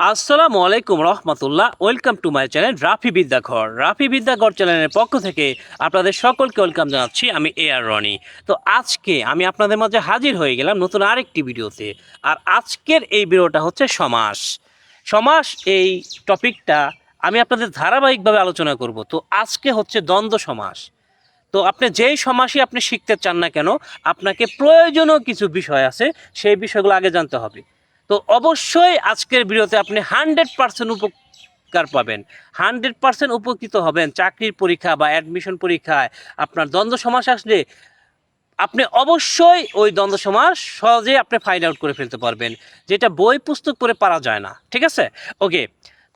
আসসালামু আলাইকুম রহমতুল্লাহ। Welcome to my channel Rafi Vidyaghar. Rafi Vidyaghar চ্যানেলের পক্ষ থেকে আপনাদের সকলকে ওয়েলকাম জানাচ্ছি। আমি এ আর রনি। তো আজকে আমি আপনাদের মাঝে হাজির হয়ে গেলাম নতুন আরেকটি ভিডিওতে। আর আজকের এই ভিডিওটা হচ্ছে সমাস। সমাস এই টপিকটা আমি আপনাদের ধারাবাহিকভাবে আলোচনা করব। তো আজকে হচ্ছে দ্বন্দ্ব সমাস। তো আপনি যেই সমাসই আপনি শিখতে চান না কেন, আপনাকে প্রয়োজনীয় কিছু বিষয় আছে, সেই বিষয়গুলো আগে জানতে হবে। তো অবশ্যই আজকের ভিডিওতে আপনি হান্ড্রেড পার্সেন্ট উপকার পাবেন। হান্ড্রেড পার্সেন্ট উপকৃত হবেন চাকরির পরীক্ষা বা অ্যাডমিশন পরীক্ষায়। আপনার দ্বন্দ্ব সমাস আসলে আপনি অবশ্যই ওই দ্বন্দ্ব সমাস সহজেই আপনি ফাইন্ড আউট করে ফেলতে পারবেন। যেটা বই, পুস্তক পড়ে পারা যায় না, ঠিক আছে? ওকে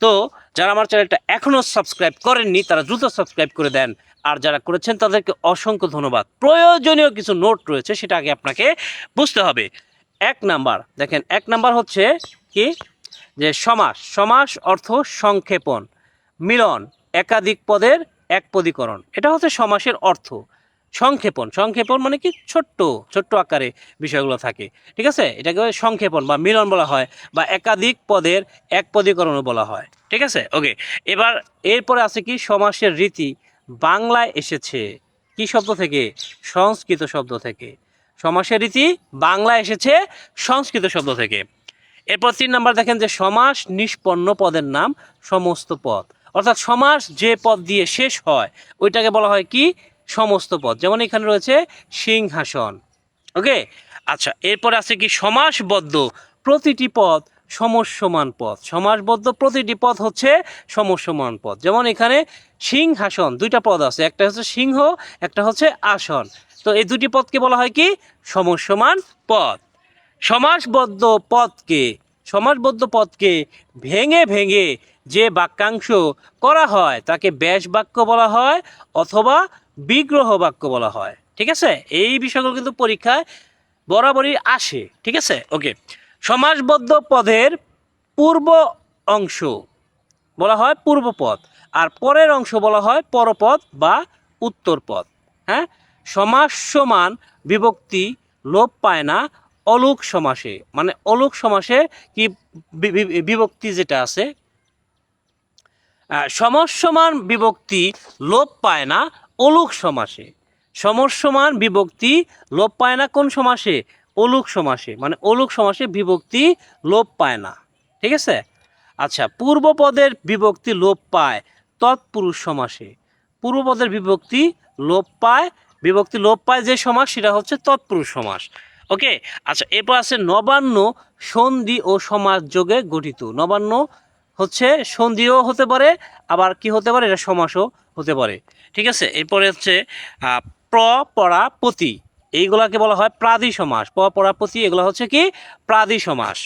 তো যারা আমার চ্যানেলটা এখনও সাবস্ক্রাইব করেননি, তারা দ্রুত সাবস্ক্রাইব করে দেন। আর যারা করেছেন, তাদেরকে অসংখ্য ধন্যবাদ। প্রয়োজনীয় কিছু নোট রয়েছে, সেটা আগে আপনাকে বুঝতে হবে। এক নাম্বার। দেখেন, এক নাম্বার হচ্ছে কি? যে সমাস। সমাস অর্থ সংক্ষেপণ। মিলন, একাধিক পদের এক পদীকরণ। এটা হচ্ছে সমাসের অর্থ। সংক্ষেপণ। সংক্ষেপণ মানে কি? ছোট্ট ছোট্ট আকারে বিষয়গুলো থাকে। ঠিক আছে? এটাকে সংক্ষেপণ বা মিলন বলা হয় বা একাধিক পদের এক পদীকরণও বলা হয়। ঠিক আছে? ওকে। এবার এরপরে আছে কি? সমাসের রীতি। বাংলায় এসেছে। কি শব্দ থেকে? সংস্কৃত শব্দ থেকে। সমাসের রীতি বাংলা এসেছে সংস্কৃত শব্দ থেকে। এরপর তিন নাম্বার দেখেন যে সমাস নিষ্পন্ন পদের নাম সমস্ত পদ। অর্থাৎ সমাস যে পদ দিয়ে শেষ হয়, ওইটাকে বলা হয় কি? সমস্ত পদ। যেমন এখানে রয়েছে সিংহাসন। ওকে? আচ্ছা এরপর আছে কি সমাসবদ্ধ প্রতিটি পদ সমস্যমান পদ। সমাসবদ্ধ প্রতিটি পদ হচ্ছে সমস্যমান পদ। যেমন এখানে সিংহাসন, দুইটা পদ আছে। একটা হচ্ছে সিংহ, একটা হচ্ছে আসন। তো এই দুটি পদকে বলা হয় কি? সমস্যমান পদ। সমাসবদ্ধ পদকে সমাসবদ্ধ পদকে ভেঙে ভেঙে যে বাক্যাংশ করা হয়, তাকে ব্যাস বাক্য বলা হয় অথবা বিগ্রহ বাক্য বলা হয়। ঠিক আছে? এই বিষয়গুলো কিন্তু পরীক্ষায় বরাবরই আসে। ঠিক আছে? ওকে। সমাসবদ্ধ পদের পূর্ব অংশ বলা হয় পূর্বপদ আর পরের অংশ বলা হয় পরপদ বা উত্তরপদ হ্যাঁ? সমাস সমান বিভক্তি লোপ পায় না অলুক সমাসে। মানে অলুক সমাসে কি বিভক্তি যেটা আছে? আহ, সমসমান বিভক্তি লোপ পায় না অলুক সমাসে। সমসমান বিভক্তি লোপ পায় না কোন সমাসে? অলুক সমাসে। মানে অলুক সমাসে বিভক্তি লোপ পায় না। ঠিক আছে? আচ্ছা পূর্বপদের বিভক্তি লোপ পায় তৎপুরুষ সমাসে। পূর্বপদের বিভক্তি লোপ পায় বিভক্তি লোপ পায় যে সমাস, সেটা হচ্ছে তৎপুরুষ সমাস। ওকে? আচ্ছা এরপর আছে নবান্ন সন্ধি ও সমাজ যোগে গঠিত। নবান্ন হচ্ছে সন্ধিও হতে পারে, আবার কি হতে পারে? এটা সমাসও হতে পারে। ঠিক আছে? এরপরে হচ্ছে প্র পড়া পতি এইগুলাকে বলা হয় প্রাদি সমাস। প পড়া পতি এগুলো হচ্ছে কি? প্রাদি সমাস।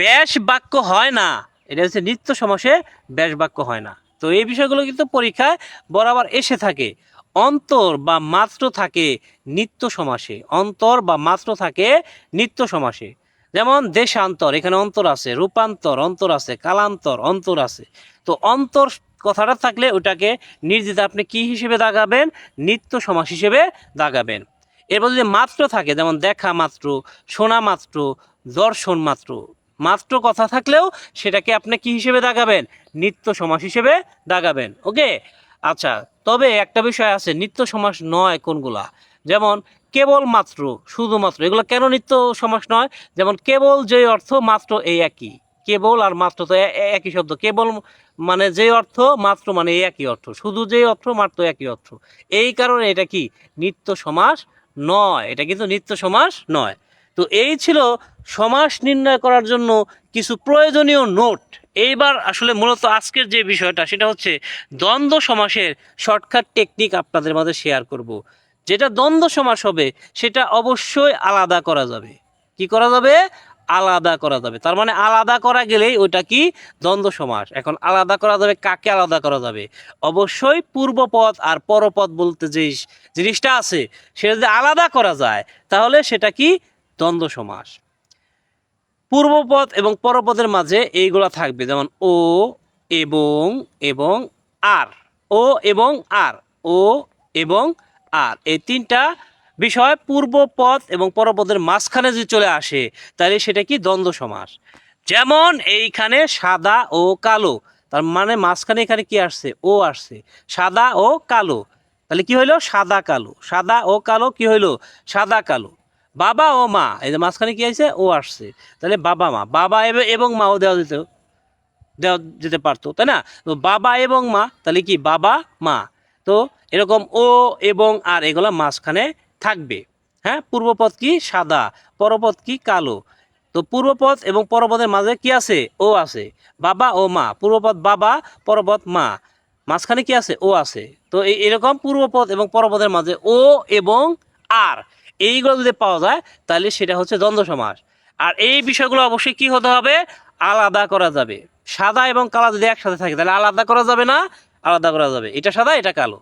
ব্যাস বাক্য হয় না। এটা হচ্ছে নিত্য সমাসে ব্যাস বাক্য হয় না। তো এই বিষয়গুলো কিন্তু পরীক্ষায় বরাবর এসে থাকে। অন্তর বা মাত্র থাকে নিত্য সমাসে। অন্তর বা মাত্র থাকে নিত্য সমাসে। যেমন দেশান্তর, এখানে অন্তর আছে। রূপান্তর, অন্তর আছে। কালান্তর, অন্তর আছে। তো অন্তর কথাটা থাকলে ওটাকে নির্দিত আপনি কি হিসেবে দাগাবেন? নিত্য সমাস হিসেবে দাগাবেন। এরপর যদি মাত্র থাকে, যেমন দেখা মাত্র, শোনা মাত্র, দর্শন মাত্র মাত্র কথা থাকলেও সেটাকে আপনি কি হিসেবে দাগাবেন? নিত্য সমাস হিসেবে দাগাবেন। ওকে? আচ্ছা তবে একটা বিষয় আছে, নিত্য সমাস নয় কোনগুলা? যেমন কেবল মাত্র শুধুমাত্র এগুলো কেন নিত্য সমাস নয়? যেমন কেবল যে অর্থ, মাত্র এই একই। কেবল আর মাত্র তো একই শব্দ। কেবল মানে যে অর্থ, মাত্র মানে এই একই অর্থ। শুধু যে অর্থ, মাত্র একই অর্থ। এই কারণে এটা কি? নিত্য সমাস নয়। এটা কিন্তু নিত্য সমাস নয়। তো এই ছিল সমাস নির্ণয় করার জন্য কিছু প্রয়োজনীয় নোট। এইবার আসলে মূলত আজকের যে বিষয়টা, সেটা হচ্ছে দ্বন্দ্ব সমাসের শর্টকাট টেকনিক আপনাদের মাঝে শেয়ার করব। যেটা দ্বন্দ্ব সমাস হবে, সেটা অবশ্যই আলাদা করা যাবে। কি করা যাবে? আলাদা করা যাবে। তার মানে আলাদা করা গেলেই ওটা কি? দ্বন্দ্ব সমাস। এখন আলাদা করা যাবে, কাকে আলাদা করা যাবে? অবশ্যই পূর্বপদ আর পরপদ বলতে যে জিনিসটা আছে, সেটা যদি আলাদা করা যায়, তাহলে সেটা কি? দ্বন্দ্ব সমাস। পূর্বপদ এবং পরপদের মাঝে এইগুলা থাকবে, যেমন ও এবং এবং আর। ও এবং আর, ও এবং আর। এই তিনটা বিষয় পূর্বপদ এবং পরপদের মাঝখানে যদি চলে আসে, তাহলে সেটা কি? দ্বন্দ্ব সমাস। যেমন এইখানে সাদা ও কালো, তার মানে মাঝখানে এখানে কি আসছে? ও আসছে। সাদা ও কালো, তাহলে কি হইল? সাদা কালো। সাদা ও কালো কি হইল? সাদা কালো। বাবা ও মা, এই যে মাঝখানে কি আছে ও আসছে। তাহলে বাবা, মা। বাবা এব- মাও দেওয়া যেত, দেওয়া যেতে পারতো, তাই না? তো বাবা এবং মা, তাহলে কি বাবা, মা? তো এরকম ও এবং আর এগুলা মাঝখানে থাকবে। হ্যাঁ? পূর্বপদ কি? সাদা পরপদ কি? কালো। তো পূর্বপদ এবং পরপদের মাঝে কি আছে? ও আছে। বাবা ও মা। পূর্বপদ বাবা পরপদ মা। মাঝখানে কি আছে? ও আছে। তো এরকম পূর্বপদ এবং পরপদের মাঝে ও এবং আর। এইগুলো যদি পাওয়া যায়, তাহলে সেটা হচ্ছে দ্বন্দ্ব সমাস। আর এই বিষয়গুলো অবশ্যই কি হতে হবে? আলাদা করা যাবে। সাদা এবং কালো যদি একসাথে থাকে, তাহলে আলাদা করা যাবে না? আলাদা করা যাবে। এটা সাদা, এটা কালো।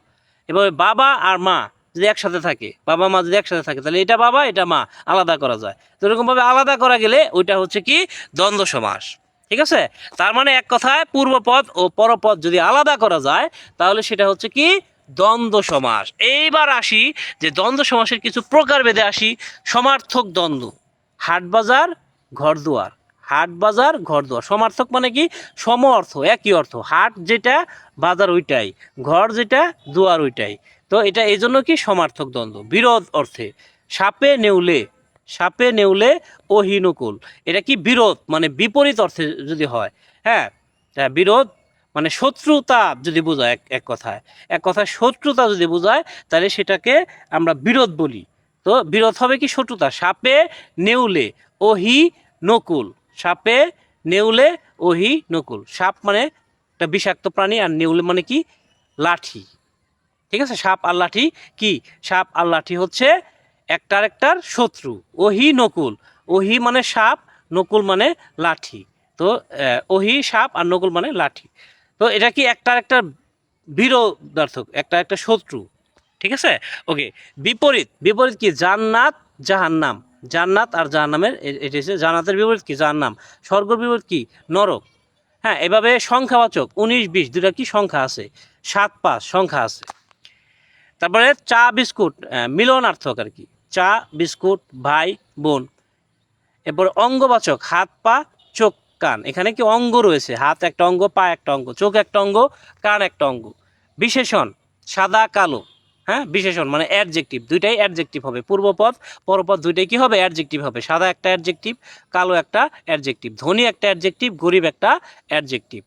এবার বাবা আর মা যদি একসাথে থাকে, বাবা মা যদি একসাথে থাকে, তাহলে এটা বাবা, এটা মা, আলাদা করা যায়। তো এরকমভাবে আলাদা করা গেলে ওইটা হচ্ছে কি? দ্বন্দ্ব সমাস। ঠিক আছে? তার মানে এক কথায় পূর্বপদ ও পরপদ যদি আলাদা করা যায়, তাহলে সেটা হচ্ছে কি? দ্বন্দ্ব সমাস। এইবার আসি যে দ্বন্দ্ব সমাসের কিছু প্রকারভেদে আসি। সমার্থক দ্বন্দ্ব। হাট বাজার ঘরদুয়ার। হাট বাজার ঘরদুয়ার। সমার্থক মানে কি? সম অর্থ একই অর্থ। হাট যেটা বাজার ওইটাই। ঘর যেটা দুয়ার ওইটাই। তো এটা এই জন্য কি? সমার্থক দ্বন্দ্ব। বিরোধ অর্থে। সাপে নেউলে। সাপে নেউলে অহিনুকুল। এটা কি? বিরোধ মানে বিপরীত অর্থে যদি হয়। হ্যাঁ হ্যাঁ, বিরোধ মানে শত্রুতা যদি বোঝায় এক এক কথায়। এক কথায় শত্রুতা যদি বোঝায়, তাহলে সেটাকে আমরা বিরোধ বলি। তো বিরোধ হবে কি শত্রুতা? সাপে, নেউলে, ওহি, নকুল। সাপে, নেউলে, ওহি, নকুল। সাপ মানে একটা বিষাক্ত প্রাণী আর নেউলে মানে কি? লাঠি। ঠিক আছে? সাপ আর লাঠি কি? সাপ আর লাঠি হচ্ছে একটার একটার শত্রু। ওহি, নকুল। ওহি মানে সাপ, নকুল মানে লাঠি। তো ওহি, সাপ আর নকুল মানে লাঠি। তো এটা কি একটা একটা বিরোধার্থক, একটা একটা শত্রু? ঠিক আছে? ওকে বিপরীত। বিপরীত কি? জান্নাত, জাহান্নাম। জান্নাত আর জাহান্নামের এটা হচ্ছে জান্নাতের বিপরীত কি? জাহান্নাম। স্বর্গের বিপরীত কি? নরক। হ্যাঁ এভাবে সংখ্যাবাচক, উনিশ, বিশ দুটা কি সংখ্যা আছে? সাত, পাঁচ সংখ্যা আছে। তারপরে চা, বিস্কুট মিলনার্থক আর কি। চা, বিস্কুট, ভাই, বোন। এরপর অঙ্গবাচক, হাত, পা, চোখ কান। এখানে কি অঙ্গ রয়েছে? হাত একটা অঙ্গ, পা একটা অঙ্গ, চোখ একটা অঙ্গ, কান একটা অঙ্গ। বিশেষণ, সাদা, কালো। হ্যাঁ? বিশেষণ মানে অ্যাডজেক্টিভ দুইটাই অ্যাডজেক্টিভ হবে। পূর্বপদ পরপদ দুইটাই কি হবে? অ্যাডজেক্টিভ হবে। সাদা একটা অ্যাডজেক্টিভ কালো একটা অ্যাডজেক্টিভ ধনী একটা অ্যাডজেক্টিভ গরিব একটা অ্যাডজেক্টিভ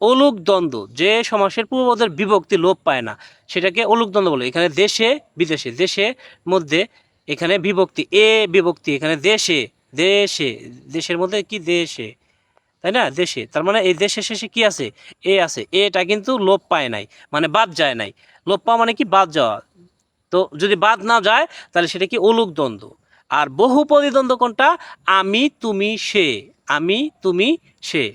অলুক দ্বন্দ্ব, যে সমাসের পূর্বপদের বিভক্তি লোপ পায় না, সেটাকে অলুক দ্বন্দ্ব বলে। এখানে দেশে, বিদেশে, দেশে মধ্যে এখানে বিভক্তি, এ বিভক্তি, এখানে দেশে দেশে, দেশের মধ্যে কি? দেশে। তাই না? দেশে। তার মানে এই দেশে শেষে কি আছে? এ আছে। এটা কিন্তু লোপ পায় নাই। মানে বাদ যায় নাই। লোপ পাওয়া মানে কি? বাদ যাওয়া। তো যদি বাদ না যায়, তাহলে সেটা কি? অলুক দ্বন্দ্ব। আর বহুপদী দ্বন্দ্ব কোনটা? আমি, তুমি, সে। আমি, তুমি, সে।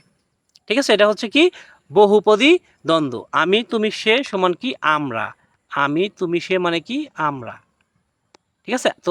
ঠিক আছে? এটা হচ্ছে কি? বহুপদী দ্বন্দ্ব। আমি, তুমি, সে সমান কি? আমরা। আমি, তুমি, সে মানে কি? আমরা। ঠিক আছে? তো